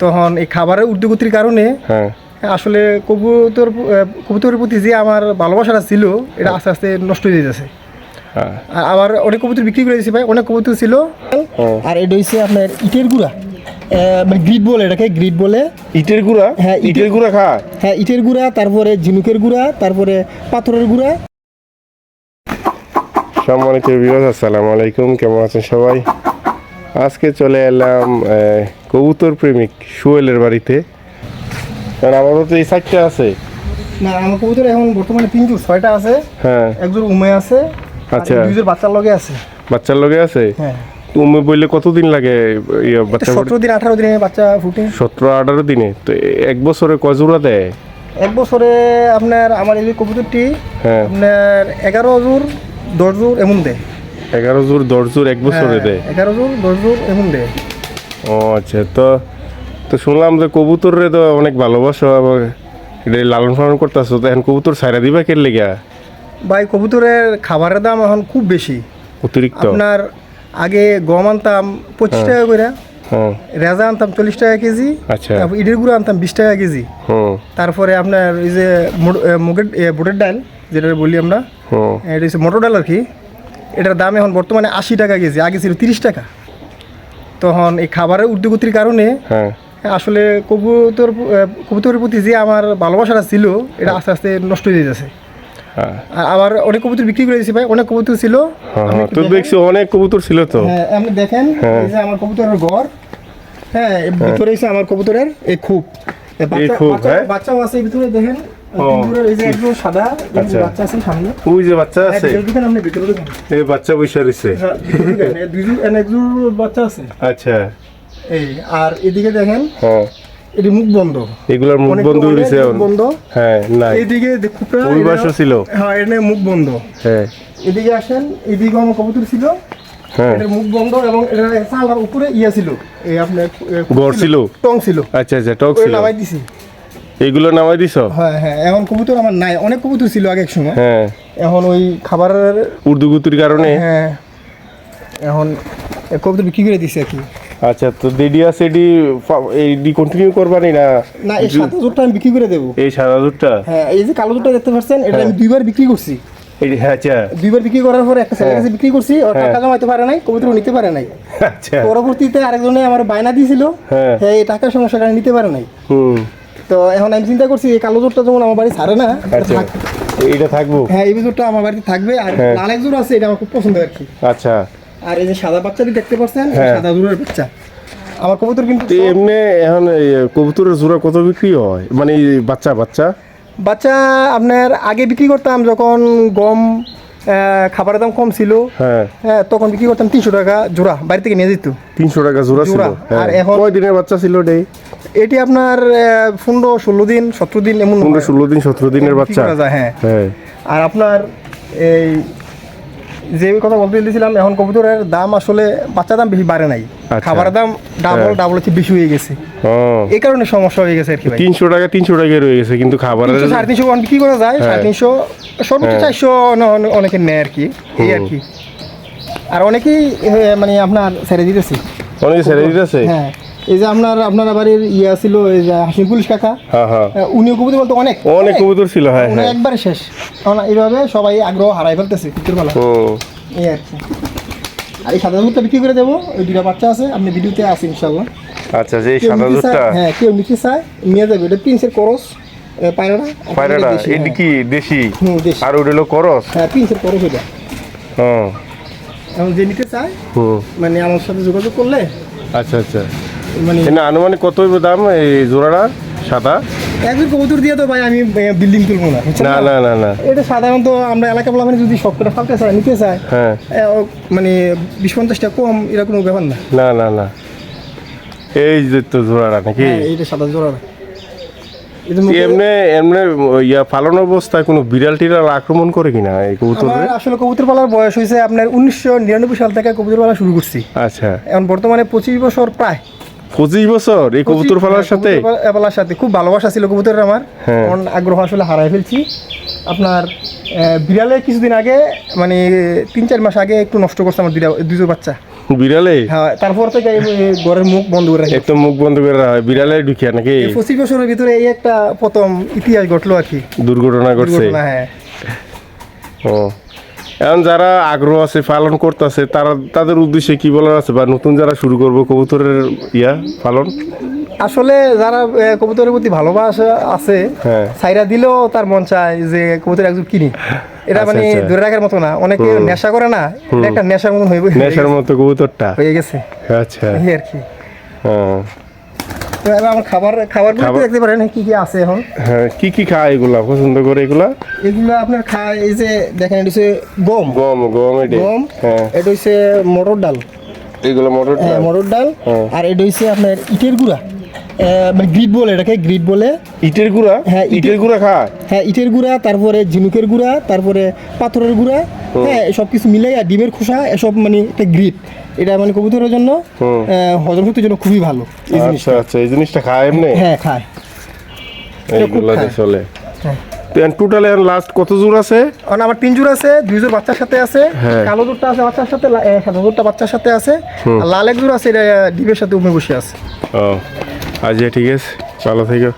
তখন এই খাবারের উদ্যোগতির কারণে হ্যাঁ। আসলে কবুতর কবুতরের প্রতি যে আমার ভালোবাসাটা ছিল এটা আস্তে আস্তে নষ্ট হয়ে যেতেছে হ্যাঁ। আর আবার অনেক কবুতর বিক্রি করে দিয়েছি ভাই অনেক কবুতর ছিল। আর এটা হচ্ছে আপনার ইটের গুঁড়া। মানে গ্রিড বলে এটাকে গ্রিড বলে। ইটের গুঁড়া? হ্যাঁ, ইটের- গুঁড়া খায়? হ্যাঁ ইটের গুঁড়া তারপরে ঝিনুকের গুঁড়া তারপরে পাথরের গুঁড়া। সম্মানিত বিবাস আসসালামু আলাইকুম কেমন আছেন সবাই? আজকে চলে এলাম কবুতর প্রেমিক সুয়েলের বাড়িতে। কারণ আমারও তো এই সাইডটা আছে। না আমার কবুতর এখন বর্তমানে তিনজন ছয়টা আছে হ্যাঁ। একজন উমে আছে আচ্ছা। দুইজন বাচ্চার লগে আছে। বাচ্চার লগে আছে? হ্যাঁ। তুমি বললে কতদিন লাগে ইয়ে বাচ্চা সতেরো দিন আঠারো দিনে বাচ্চা ফুটে। সতেরো আঠারো দিনে? তো এক বছরে কজোড়া দেয়? এক বছরে আপনার আমার এই কবুতরটি হ্যাঁ। আপনার এগারো জোর দশ জোর এমন দেয়। এগারো জোর দশ জোর এক বছরে হ্যাঁ, দেয়? এগারো জোর দশ জোর এমন দেয়। ও আচ্ছা তো তো শুনলাম যে কবুতরে তো অনেক ভালোবাসো আবার এটা লালন পালন করতেছো তো এখন কবুতর সাইরা দিবা কে লেগা ভাই কবুতরের খাবারের দাম এখন খুব বেশি। অতিরিক্ত? আপনার আগে গম আনতাম পঁচিশ টাকা করে হ্যাঁ। রেজা আনতাম চল্লিশ টাকা কেজি আচ্ছা। ইডের গুঁড়ো আনতাম বিশ টাকা কেজি। তারপরে আপনার ওই যে মুগের বুটের ডাল যেটা বলি আমরা এটা হচ্ছে মটর ডাল আর কি। এটার দাম এখন বর্তমানে আশি টাকা কেজি আগে ছিল তিরিশ টাকা। তখন এই খাবারের উদ্যোগতির কারণে হ্যাঁ। আসলে কবুতর কবুতরের প্রতি যে আমার ভালোবাসাটা ছিল এটা আস্তে আস্তে নষ্ট হয়ে যেতেছে হ্যাঁ। আবার অনেক কবুতর বিক্রি করে দিয়েছি ভাই অনেক কবুতর ছিল। হ্যাঁ তো দেখছি অনেক কবুতর ছিল তো। হ্যাঁ আপনি দেখেন। এই যে আমার কবুতরের ঘর হ্যাঁ ভিতরে আমার কবুতরের এই খুব। বাচ্চা- বাচ্চা-? বাচ্চাও আছে ভিতরে দেখেন। আচ্ছা। বাচ্চা আছে। এই রয়েছে। আছে। আচ্ছা। এই আর এদিকে দেখেন হ্যাঁ। এটি মুখ বন্ধ। এগুলার মুখ বন্ধ অনেক বন্ধ। হ্যাঁ ওই ছিল। হ্যাঁ এনে মুখ বন্ধ। হ্যাঁ। এদিকে আসেন এদিকে আমার কবুতর ছিল। হ্যাঁ। এটার মুখ বন্ধ এবং এটা চালার উপরে ইয়ে ছিল। এই আপনার গড় ছিল? টং ছিল। আচ্ছা আচ্ছা টক ছিল। দিছি। এইগুলো নামাই দিছ? হ্যাঁ হ্যাঁ এখন কবুতর আমার নাই। অনেক কবুতর ছিল আগে এক সময়। হ্যাঁ। এখন ওই খাবারের উর্দু গুতুর কারণে? হ্যাঁ। এখন কবুতর বিক্রি করে দিছে আর কি। আচ্ছা তো দেডি আছে এডি এইডি কন্টিনিউ করবানি না না এই সাদা জোরটা আমি বিক্রি করে দেবো। এই সাদা দুধটা হ্যাঁ এই যে কালো জোরটা দেখতে পাচ্ছেন এটা হ্যাঁ। আমি দুইবার বিক্রি করছি। হ্যাঁ আচ্ছা। দুইবার বিক্রি করার পরে একটা ছেলের কাছে বিক্রি করছি ওর টাকা জমাইতে পারে নাই কবুতর নিতে পারে নাই। আচ্ছা। পরবর্তীতে আরেকজনে আমার বায়না দিয়েছিল হ্যাঁ। হ্যাঁ এই টাকার সমস্যাটা নিতে পারে নাই। হুম। তো এখন আমি চিন্তা করছি এই কালো জোরটা যেমন আমার বাড়ি ছাড়ে না এটা আচ্ছা এইটা থাকব? হ্যাঁ এই জোরটা আমার বাড়িতে থাকবে আর হ্যাঁ। লাল এক জোর আছে এটা আমার খুব পছন্দ আর কি আচ্ছা। আর এই যে সাদা বাচ্চাটি দেখতে পাচ্ছেন হ্যাঁ। সাদা জোরের বাচ্চা। আমার কবুতর কিন্তু এমনি এখন এই কবুতরের জোড়া কত বিক্রি হয়? মানে বাচ্চা বাচ্চা? বাচ্চা আপনার আগে বিক্রি করতাম যখন গম খাবারের দাম কম ছিল। হ্যাঁ। তখন বিক্রি করতাম তিনশো টাকা জোড়া বাড়ি থেকে নিয়ে যেত। তিনশো টাকা জোড়া ছিল। হ্যাঁ। আর এখন- কয় দিনের বাচ্চা ছিল ডেই এটি আপনার পনেরো ষোলো দিন সতেরো দিন এমন পনেরো ষোলো দিন সতেরো দিনের বাচ্চা। হ্যাঁ। হ্যাঁ। আর আপনার এই যে কথা বলতে দিয়েছিলাম এখন কবুতরের দাম আসলে বাচ্চা দাম বেশি বাড়ে নাই। আচ্ছা। খাবারের দাম ডাবল হ্যাঁ। ডাবল হচ্ছে বেশি হয়ে গেছে। এই কারণে সমস্যা হয়ে গেছে আর কি তিনশো টাকা তিনশো টাকা রয়ে গেছে কিন্তু খাবারের তিনশো সাড়ে তিনশো বিক্রি করা যায়? হ্যাঁ। সাড়ে তিনশো সর্বোচ্চ হ্যাঁ। চারশো অনেকে নেয় আর কি। এই আর কি। আর অনেকেই মানে আপনার ছেড়ে দিতেছে। অনেকে ছেড়ে দিতেছে? হ্যাঁ। এই যে আপনার আপনার বাড়ির ইয়া ছিল এই যে হাসিম পুলিশ কাকা। হ্যাঁ হ্যাঁ। উনিও কবুতর বলতো অনেক। অনেক কবুতর ছিল হ্যাঁ হ্যাঁ। একবারে শেষ। এইভাবে সবাই আগ্রহ হারাই ফেলতেছে কুকুর বেলা হুম এই আর কি। আর এই সাদা দুধটা বিক্রি করে দেবো। ওই দুটা বাচ্চা আছে আপনি ভিডিওতে আছে ইনশাল্লাহ আচ্ছা যে সাদা দুধটা? হ্যাঁ কেউ নিতে চায় নিয়ে যাবে। এটা প্রিন্সের করস পায়রাটা। পায়রাটা এটি। কি দেশি? আর ওটা হলো করস? হ্যাঁ প্রিন্সের করস এটা। হুম এখন যে নিতে চায় মানে আমার সাথে যোগাযোগ করলে আচ্ছা আচ্ছা। মানে এখানে আনুমানিক কত দাম এই জোড়াটা? সাদা? একজন কবুতর দিয়ে তো ভাই আমি বিল্ডিং তুলবো না না না? না না এটা সাধারণত আমরা এলাকা বলা মানে যদি শক্তটা ফালতে চায় নিতে চায় হ্যাঁ। মানে বিশ পঞ্চাশটা কম এটা কোনো ব্যাপার না। না না না। এই যে তো জোড়াটা নাকি? হ্যাঁ এইটা সাদা জোড়া এটা মুখে- এমনি এমনি ইয়া পালন অবস্থায় কোনো বিড়াল টিড়াল আক্রমণ করে কিনা এই কবুতর আসলে কবুতর পালার বয়স হয়েছে আপনার উনিশশো নিরানব্বই সাল থেকে কবুতর পালা শুরু করছি। আচ্ছা। এখন বর্তমানে পঁচিশ বছর প্রায়। পঁচিশ বছর এই কবুতর পালার সাথে? কবুতর পালার সাথে। খুব ভালোবাসা ছিল কবুতরের আমার। হ্যাঁ। এখন আগ্রহ আসলে হারাই ফেলছি। আপনার বিড়ালে কিছুদিন আগে মানে তিন চার মাস আগে একটু নষ্ট করছে আমার দুইটা বাচ্চা। বিড়ালে? হ্যাঁ তারপর থেকে ঘরের মুখ বন্ধ করে রাখি। একটু মুখ বন্ধ করে রাখা হয়। বিড়ালে ঢুকিয়া নাকি? পঁচিশ বছরের ভিতরে এই একটা প্রথম ইতিহাস ঘটলো আর কি। দুর্ঘটনা ঘটছে। হ্যাঁ। ও। এখন যারা আগ্রহ আছে পালন করতেছে তারা তাদের উদ্দেশ্যে কি বলার আছে? বা নতুন যারা শুরু করব কবুতরের ইয়া পালন? আসলে যারা কবুতরের প্রতি ভালোবাসা আছে হ্যাঁ। সাইরা দিলেও তার মন চায় যে কবুতর একজন কিনি। এটা আচ্ছা, মানে আচ্ছা। ধরে রাখার মতো না। অনেকে নেশা করে না এটা একটা নেশার মতন হয়ে নেশার মতো কবুতরটা। হয়ে গেছে। আচ্ছা। আর কি। হ্যাঁ। আমার খাবার খাবার দেখতে পারেন? কি কি আছে এখন? হ্যাঁ কি কি খায় এগুলা? পছন্দ করে এগুলা? এগুলা আপনার খায় এই যে দেখেন এটা হচ্ছে গম। গম গম এডে গম হ্যাঁ। এটা হচ্ছে মটর ডাল। এগুলো মটর হ্যাঁ মটর ডাল। হ্যাঁ। আর এটা হচ্ছে আপনার ইটের গুঁড়া। মানে গ্রিড বলে এটাকে গ্রিড বলে। ইটের গুঁড়া? হ্যাঁ, ইটের- গুঁড়া খায়? হ্যাঁ ইটের গুঁড়া তারপরে ঝিনুকের গুঁড়া তারপরে পাথরের গুঁড়া। হ্যাঁ সব কিছু মিলাই আর ডিমের খোসা এসব মানে একটা গ্রিপ এটা মানে কবুতরের জন্য হজম শক্তির জন্য খুবই ভালো এই জিনিসটা। আচ্ছা আচ্ছা এই জিনিসটা খায় এমনি? হ্যাঁ খায়। এইগুলো। চলে। হ্যাঁ। টোটাল লাস্ট কত জোর আছে? আমার তিন জোর আছে দুই জোর বাচ্চার সাথে আছে হ্যাঁ। কালো জোরটা আছে বাচ্চার সাথে সাদা জোরটা বাচ্চার সাথে আছে আর লাল এক জোর আছে এটা ডিমের সাথে উমে বসে আছে। ও। আজ ঠিক আছে ভালো থেকো